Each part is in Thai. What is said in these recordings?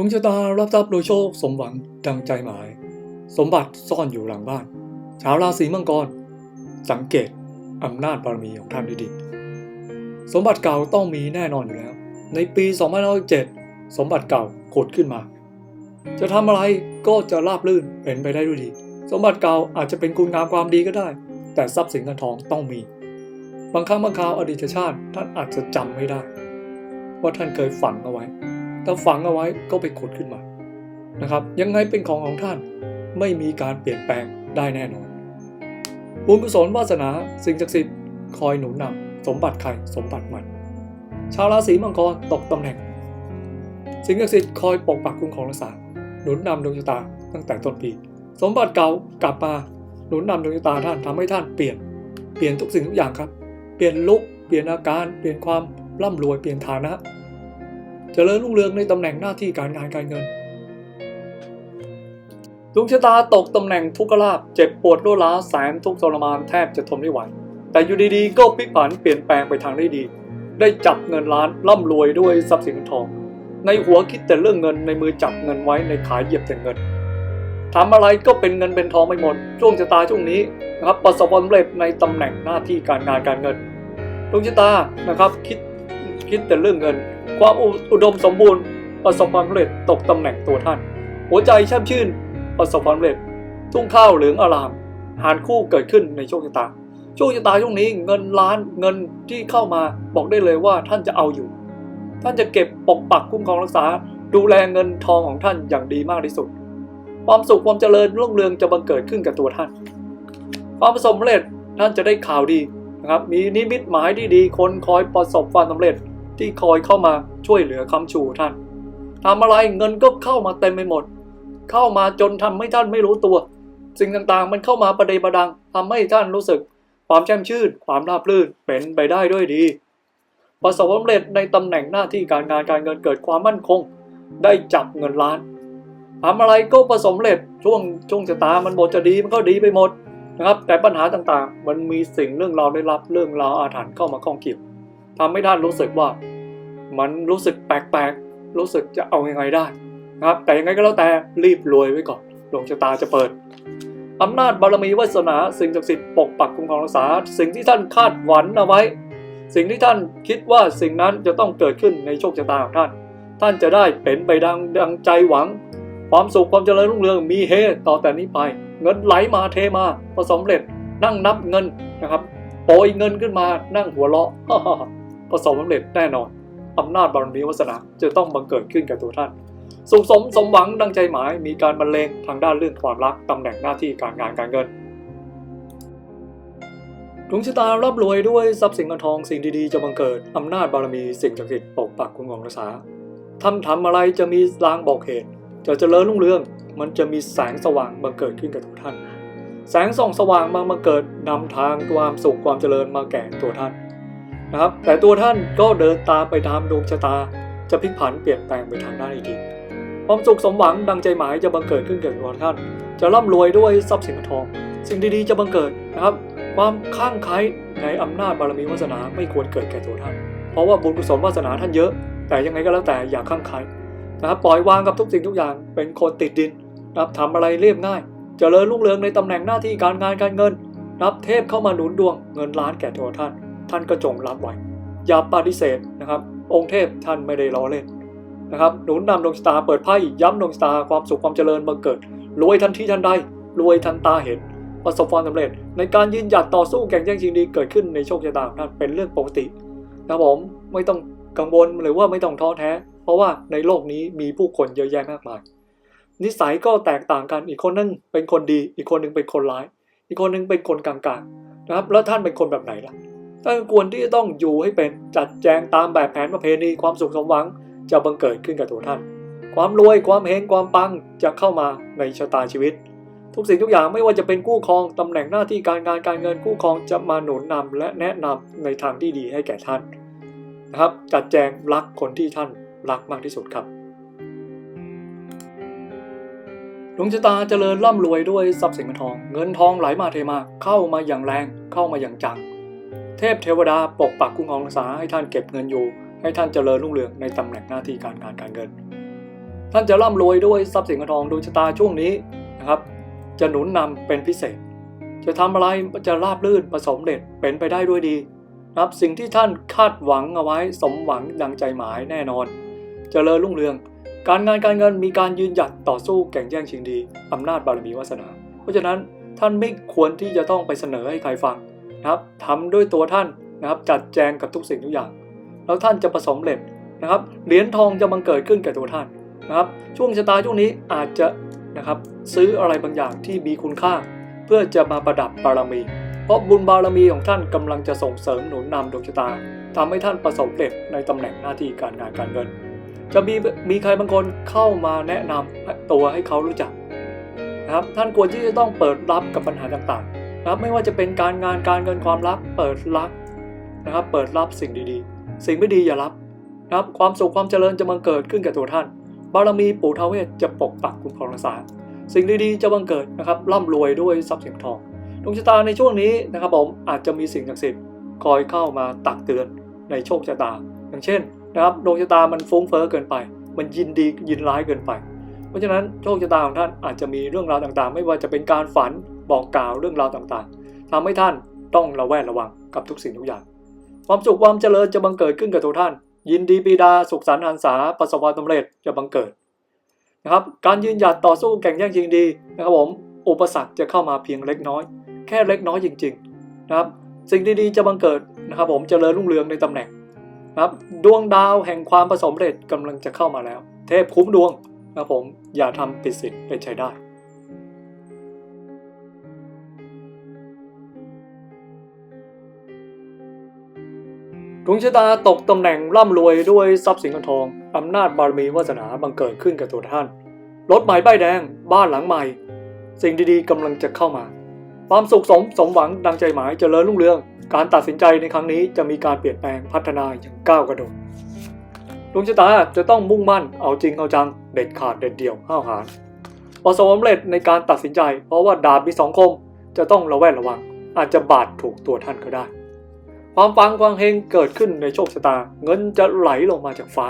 วงชะตารับทรัพย์โดยโชคสมหวังดังใจหมาย สมบัติซ่อนอยู่หลังบ้าน ชาวราศีมังกร สังเกตอำนาจบารมีของท่านดีๆสมบัติเก่าต้องมีแน่นอนอยู่แล้ว ในปี2507สมบัติเก่าขุดขึ้นมา จะทำอะไรก็จะราบรื่นเป็นไปได้ด้วยดี สมบัติเก่าอาจจะเป็นคุณงามความดีก็ได้ แต่ทรัพย์สินเงินทองต้องมี บางครั้งบางคราวอดีตชาติ ท่านอาจจะจำไม่ได้ ว่าท่านเคยฝังเอาไว้ ถ้าฝังเอาไว้ก็ไปขุดขึ้นมานะครับ ยังไงเป็นของของท่านไม่มีการเปลี่ยนแปลงได้แน่นอน บุญกุศลวาสนาสิ่งศักดิ์สิทธิ์คอยหนุนนำสมบัติใครสมบัติมัน ชาวราศีมังกรตกตำแหน่ง สิ่งศักดิ์สิทธิ์คอยปกปักคุ้มครองรักษาหนุนนำดวงชะตาตั้งแต่ต้นปีสมบัติเก่ากลับมาหนุนนำดวงชะตาท่านทำให้ท่านเปลี่ยนเปลี่ยนทุกสิ่งทุกอย่างครับ เปลี่ยนลุกเปลี่ยนอาการ เปลี่ยนความร่ำรวยเปลี่ยนฐานะ จเจริญรุ่งเรืองในตำแหน่งหน้าที่การงานการเงิน ดวงชะตาตกตำแหน่งทุกขลาภเจ็บปวดรวดร้าแสนทุกทรมานแทบจะทนไม่ไหว แต่อยู่ดีๆ ก็พลิกผันเปลี่ยนแปลงไปทางได้ดี ได้จับเงินล้านร่ำรวยด้วยทรัพย์สินเงินทอง ในหัวคิดแต่เรื่องเงินในมือจับเงินไว้ในขาเหยียบแต่เงินทำอะไรก็เป็นเงินเป็นทองไม่หมด ช่วงชะตาช่วงนี้นะครับประสบความสำเร็จในตำแหน่งหน้าที่การงานการเงินดวงชะตานะครับคิดคิดแต่เรื่องเงิน ความอุอุดมสมบูรณ์ประสบความสำเร็จตกตำแหน่งตัวท่าน หัวใจแช่มชื่น ประสบความสำเร็จ ทุ่งข้าวเหลืองอาราม หารคู่เกิดขึ้นในโชคชะตาโชคชะตาช่วงนี้เงินล้านเงินที่เข้ามาบอกได้เลยว่าท่านจะเอาอยู่ ท่านจะเก็บปกปักคุ้มครองรักษา ดูแลเงินทองของท่านอย่างดีมากที่สุด ความสุขความเจริญรุ่งเรืองจะบังเกิดขึ้นกับตัวท่าน ความประสบความสำเร็จท่านจะได้ข่าวดีนะครับมีนิมิตหมายที่ดีคนคอยประสบความสำเร็จ ที่คอยเข้ามาช่วยเหลือคำชูท่านทำอะไรเงินก็เข้ามาเต็มไปหมด เข้ามาจนทำให้ท่านไม่รู้ตัว สิ่งต่างๆ มันเข้ามาประเดประดังทำให้ท่านรู้สึก ความแช่มชื่น ความราบรื่นเป็นไปได้ด้วยดี ประสบความสำเร็จในตำแหน่งหน้าที่การงานการเงินเกิดความมั่นคง ได้จับเงินล้านทำอะไรก็ประสบสำเร็จช่วงช่วงชะตามันบทจะดีมันก็ดีไปหมดนะครับแต่ปัญหาต่างๆ มันมีสิ่งเรื่องราวได้รับเรื่องราวอาถรรพ์เข้ามาข้องเกี่ยว ทำให้ท่านรู้สึกว่า มันรู้สึกแปลกๆ รู้สึกจะเอายังไงได้นะครับ แต่ยังไงก็แล้วแต่รีบรวยไว้ก่อนดวงชะตาจะเปิดอำนาจบารมีวาสนา สิ่งศักดิ์สิทธิ์ปกปักคุ้มครองรักษา สิ่งที่ท่านคาดหวังเอาไว้ สิ่งที่ท่านคิดว่าสิ่งนั้นจะต้องเกิดขึ้นในโชคชะตาของท่าน ท่านจะได้เป็นไปดังดังใจหวัง ความสุขความเจริญรุ่งเรืองมีเฮต่อแต่นี้ไป เงินไหลมาเทมาประสมสำเร็จนั่งนับเงินนะครับโปรยเงินขึ้นมานั่งหัวเราะ ประสบความสำเร็จแน่นอนอำนาจบารมีวาสนาจะต้องบังเกิดขึ้นกับตัวท่านสุขสมสมหวังดังใจหมายมีการบรรเลงทางด้านเรื่องความรักตำแหน่งหน้าที่การงานการเงินดวงชะตาร่ำรวยด้วยทรัพย์สินเงินทองสิ่งดีๆ จะบังเกิดอำนาจบารมีสิ่งศักดิ์สิทธิ์ปกปักคุ้มครองรักษาทำทำอะไรจะมีลางบอกเหตุ จะเจริญรุ่งเรือง มันจะมีแสงสว่างบังเกิดขึ้นกับตัวท่าน แสงส่องสว่างมาบังเกิดนำทางความสุขความเจริญมาแก่ตัวท่าน นะครับแต่ตัวท่านก็เดินตามไปตามดวงชะตา จะพลิกผันเปลี่ยนแปลงไปทางด้านดีความสุขสมหวังดังใจหมายจะบังเกิดขึ้นกับตัวท่าน จะร่ำรวยด้วยทรัพย์สินทอง สิ่งดีๆจะบังเกิดนะครับ ความข้างไคล้ในอำนาจบารมีวาสนาไม่ควรเกิดแก่ตัวท่าน เพราะว่าบุญกุศลวาสนาท่านเยอะ แต่ยังไงก็แล้วแต่อย่าข้างไคล้นะครับปล่อยวางกับทุกสิ่งทุกอย่างเป็นคนติดดินนะครับทำอะไรเรียบง่ายจเจริญรุ่งเรืองในตำแหน่งหน้าที่การงานการเงินรับเทพเข้ามาหนุนดวงเงินล้านแก่ตัวท่าน ท่านก็จงรับไว้ อย่าปฏิเสธนะครับ องค์เทพท่านไม่ได้ล้อเล่นนะครับหนุนนำดวงชะตาเปิดไพ่ย้ำดวงชะตาความสุขความเจริญบังเกิด รวยทันทีทันใด รวยทันตาเห็น ประสบความสำเร็จ ในการยืนหยัดต่อสู้แข่งแย่งชิงดีเกิดขึ้นในโชคชะตาของท่านเป็นเรื่องปกตินะครับผมไม่ต้องกังวลหรือว่าไม่ต้องท้อแท้ เพราะว่าในโลกนี้มีผู้คนเยอะแยะมากมาย นิสัยก็แตกต่างกันอีกคนนึงเป็นคนดี อีกคนนึงเป็นคนร้าย อีกคนนึงเป็นคนกลางๆนะครับแล้วท่านเป็นคนแบบไหนล่ะ ท่านควรที่จะต้องอยู่ให้เป็นจัดแจงตามแบบแผนประเพณีความสุขสมหวังจะบังเกิดขึ้นกับตัวท่าน ความรวยความเฮงความปังจะเข้ามาในชะตาชีวิต ทุกสิ่งทุกอย่างไม่ว่าจะเป็นคู่ครองตำแหน่งหน้าที่การงานการเงินคู่ครองจะมาหนุนนำและแนะนำในทางที่ดีให้แก่ท่านนะครับจัดแจงรักคนที่ท่านรักมากที่สุดครับดวงชะตาเจริญร่ำรวยด้วยทรัพย์สินเงินทอง เงินทองไหลมาเทมาเข้ามาอย่างแรงเข้ามาอย่างจัง เทพเทวดาปกปักคุ้มครองรักษาให้ท่านเก็บเงินอยู่ ให้ท่านเจริญรุ่งเรืองในตำแหน่งหน้าที่การงานการเงิน ท่านจะร่ำรวยด้วยทรัพย์สินเงินทองดวงชะตาช่วงนี้นะครับ จะหนุนนำเป็นพิเศษ จะทำอะไรจะราบรื่นประสบเร็จเป็นไปได้ด้วยดีนะครับสิ่งที่ท่านคาดหวังเอาไว้สมหวังดังใจหมายแน่นอนจเจริญรุ่งเรือง การงานการเงินมีการยืนหยัดต่อสู้แข่งแย่งชิงดีอำนาจบารมีวาสนา เพราะฉะนั้นท่านไม่ควรที่จะต้องไปเสนอให้ใครฟัง นะครับทำด้วยตัวท่านนะครับจัดแจงกับทุกสิ่งทุกอย่าง แล้วท่านจะประสบเร็จนะครับเหรียญทองจะบังเกิดขึ้นแก่ตัวท่านนะครับช่วงชะตาช่วงนี้อาจจะนะครับซื้ออะไรบางอย่างที่มีคุณค่า เพื่อจะมาประดับบารมี เพราะบุญบารมีของท่านกำลังจะส่งเสริมหนุนนำดวงชะตาทำให้ท่านประสบเร็จในตำแหน่งหน้าที่การงานการเงิน จะมีมีใครบางคนเข้ามาแนะนำตัวให้เขารู้จักนะครับท่านควรที่จะต้องเปิดรับกับปัญหาต่าง นะครับไม่ว่าจะเป็นการงานการเงินความรักเปิดรับนะครับ เปิดรับสิ่งดีๆ สิ่งไม่ดีอย่ารับนะครับ ความสุขความเจริญจะบังเกิดขึ้นกับตัวท่าน บารมีปู่ทาวเวสจะปกปักคุ้มครองรักษาสิ่งดีๆจะบังเกิดนะครับร่ำรวยด้วยทรัพย์สินทองดวงชะตาในช่วงนี้นะครับผมอาจจะมีสิ่งศักดิ์สิทธิ์คอยเข้ามาตักเตือนในโชคชะตา อย่างเช่นนะครับดวงชะตามันฟุ้งเฟ้อเกินไป มันยินดียินร้ายเกินไป เพราะฉะนั้นโชคชะตาของท่านอาจจะมีเรื่องราวต่างๆ ไม่ว่าจะเป็นการฝัน บอกกล่าวเรื่องราวต่างๆทำให้ท่านต้องระแวดระวังกับทุกสิ่งทุกอย่าง ความสุขความเจริญจะบังเกิดขึ้นกับตัวท่าน ยินดีปีดาสุขสันต์หันษาประสบความสำเร็จจะบังเกิดนะครับ การยืนหยัดต่อสู้แข่งแย่งชิงดีนะครับผมอุปสรรคจะเข้ามาเพียงเล็กน้อย แค่เล็กน้อยจริง ๆนะครับ สิ่งดีๆจะบังเกิดนะครับ ผมเจริญรุ่งเรืองในตำแหน่งนะครับดวงดาวแห่งความประสบเร็จกำลังจะเข้ามาแล้ว เทพคุ้มดวงนะครับผมอย่าทำผิดศีลเป็นใช้ได้ ดวงชะตาตกตำแหน่งร่ำรวยด้วยทรัพย์สินเงินทองอำนาจบารมีวาสนาบังเกิดขึ้นกับตัวท่าน รถใหม่ป้ายแดง บ้านหลังใหม่ สิ่งดีๆกำลังจะเข้ามา ความสุขสมสมหวังดังใจหมายเจริญรุ่งเรือง การตัดสินใจในครั้งนี้จะมีการเปลี่ยนแปลงพัฒนาอย่างก้าวกระโดดดวงชะตาจะต้องมุ่งมั่นเอาจริงเอาจังเด็ดขาดเด็ดเดี่ยวห้าวหาญประสบความสำเร็จในการตัดสินใจ เพราะว่าดาบมีสองคมจะต้องระแวดระวัง อาจจะบาดถูกตัวท่านก็ได้ ความฟังความเฮงเกิดขึ้นในโชคชะตา เงินจะไหลลงมาจากฟ้า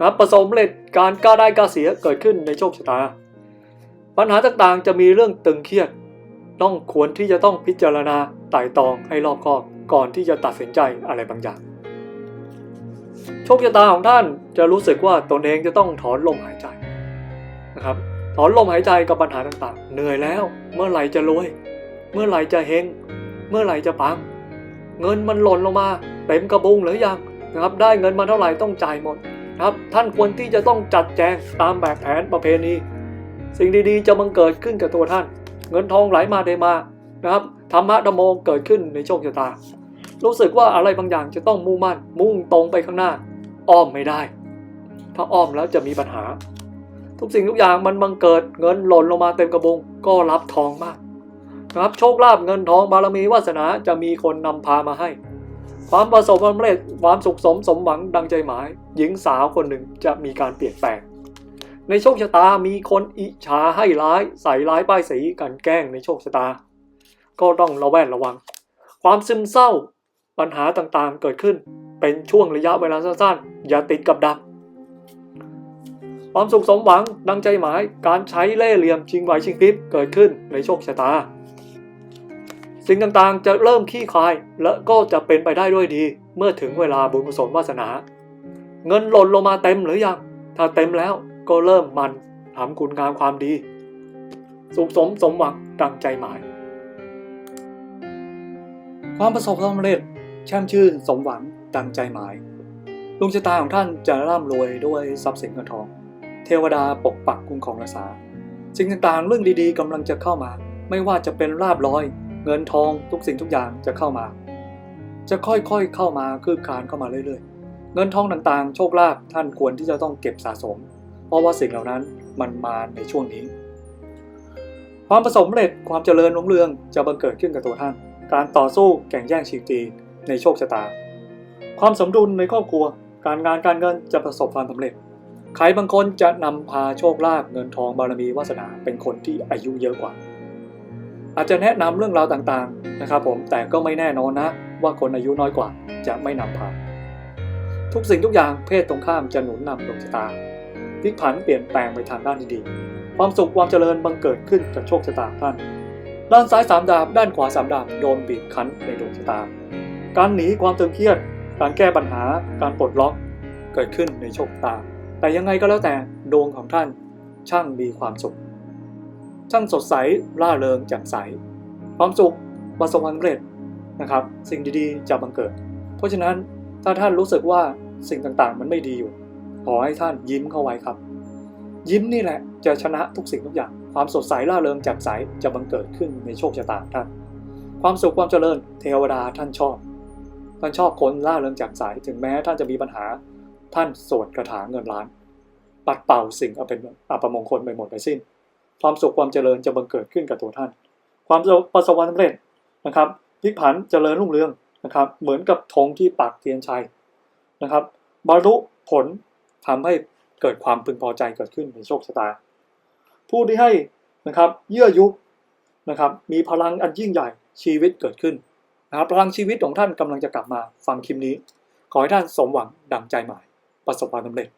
นะประสบความเร็จการกล้าได้กล้าเสียเกิดขึ้นในโชคชะตา ปัญหาต่างๆจะมีเรื่องตึงเครียด ต้องควรที่จะต้องพิจารณาไต่ตองให้รอบคอบก่อนที่จะตัดสินใจอะไรบางอย่าง โชคชะตาของท่านจะรู้สึกว่าตนเองจะต้องถอนลมหายใจนะครับ ถอนลมหายใจกับปัญหาต่างๆ เหนื่อยแล้ว เมื่อไหร่จะรวย เมื่อไหร่จะเฮง เมื่อไหร่จะปัง เงินมันหล่นลงมาเต็มกระบุงหรือยังนะครับได้เงินมาเท่าไหร่ต้องจ่ายหมดนะครับท่านควรที่จะต้องจัดแจงตามแบบแผนประเพณี สิ่งดีๆจะบังเกิดขึ้นกับตัวท่าน เงินทองไหลมาเทมานะครับธรรมะธรรมโมเกิดขึ้นในโชคชะตา รู้สึกว่าอะไรบางอย่างจะต้องมุ่งมั่น มุ่งตรงไปข้างหน้า อ้อมไม่ได้ ถ้าอ้อมแล้วจะมีปัญหา ทุกสิ่งทุกอย่างมันบังเกิดเงินหล่นลงมาเต็มกระบุงก็รับทองมาก นะครับโชคลาภเงินทองบารมีวาสนาจะมีคนนำพามาให้ ความประสบความสำเร็จความสุขสมสมหวังดังใจหมาย หญิงสาวคนหนึ่งจะมีการเปลี่ยนแปลง ในโชคชะตามีคนอิจฉาให้ร้ายใส่ร้ายป้ายสีกันแกล้งในโชคชะตา ก็ต้องระแวดระวัง ความซึมเศร้าปัญหาต่างๆเกิดขึ้นเป็นช่วงระยะเวลาสั้นๆ อย่าติดกับดักความสุขสมหวังดังใจหมายการใช้เล่ห์เหลี่ยมชิงไหวชิงพริบเกิดขึ้นในโชคชะตา สิ่งต่างๆ จะเริ่มขี้คาย และก็จะเป็นไปได้ด้วยดี เมื่อถึงเวลาบุญกุศลวาสนา เงินหล่นลงมาเต็มหรือยัง ถ้าเต็มแล้วก็เริ่มมันทำคุณงามความดี สุขสมสมหวังดังใจหมาย ความประสบความสำเร็จแช่มชื่นสมหวังดังใจหมายดวงชะตาของท่านจะร่ำรวยด้วยทรัพย์สินเงินทอง เทวดาปกปักคุ้มครองรักษาสิ่งต่างๆเรื่องดีๆกำลังจะเข้ามา ไม่ว่าจะเป็นลาบลอย เงินทองทุกสิ่งทุกอย่างจะเข้ามา จะค่อยๆเข้ามาคืบคลานเข้ามาเรื่อยๆ เงินทองต่างๆ โชคลาภท่านควรที่จะต้องเก็บสะสม เพราะว่าสิ่งเหล่านั้นมันมาในช่วงนี้ ความประสบความเร็จความเจริญรุ่งเรืองจะบังเกิดขึ้นกับตัวท่าน การต่อสู้แข่งแย่งชิงดีในโชคชะตา ความสมดุลในครอบครัว การงานการเงินจะประสบความสำเร็จใครบางคนจะนำพาโชคลาภเงินทองบารมีวาสนาเป็นคนที่อายุเยอะกว่า อาจจะแนะนำเรื่องราวต่างๆนะครับผมแต่ก็ไม่แน่นอนนะว่าคนอายุน้อยกว่าจะไม่นำพาทุกสิ่งทุกอย่างเพศตรงข้ามจะหนุนนำดวงชะตาพลิกผันเปลี่ยนแปลงไปทางด้านที่ดีความสุขความเจริญบังเกิดขึ้นกับโชคชะตาท่าน ด้านซ้ายสามดาบด้านขวาสามดาบโดนบีบคั้นในดวงชะตา การหนีความตึงเครียด การแก้ปัญหา การปลดล็อก เกิดขึ้นในโชคชะตา แต่ยังไงก็แล้วแต่ดวงของท่านช่างมีความสุข ช่างสดใสร่าเริงแจ่มใส ความสุขประสบความสำเร็จนะครับ สิ่งดีๆจะบังเกิด เพราะฉะนั้นถ้าท่านรู้สึกว่าสิ่งต่างๆ มันไม่ดีอยู่ ขอให้ท่านยิ้มเข้าไว้ครับ ยิ้มนี่แหละจะชนะทุกสิ่งทุกอย่าง ความสดใสร่าเริงแจ่มใสจะบังเกิดขึ้นในโชคชะตาท่าน ความสุขความเจริญเทวดาท่านชอบ ท่านชอบคนร่าเริงแจ่มใสถึงแม้ท่านจะมีปัญหา ท่านสวดคาถาเงินล้าน ปัดเป่าสิ่งเอาเป็นอัปมงคลไปหมดไปสิ้น ความสุขความเจริญจะบังเกิดขึ้นกับตัวท่าน ความประสบความสำเร็จนะครับพลิกผันเจริญรุ่งเรืองนะครับ เหมือนกับธงที่ปักเทียนชัยนะครับบรรลุผลทำให้เกิดความพึงพอใจเกิดขึ้นในโชคชะตา ผู้ที่ให้นะครับเยื่อยุนะครับมีพลังอันยิ่งใหญ่ชีวิตเกิดขึ้นนะครับพลังชีวิตของท่านกำลังจะกลับมาฟังคลิปนี้ ขอให้ท่านสมหวังดังใจหมาย ประสบความสำเร็จ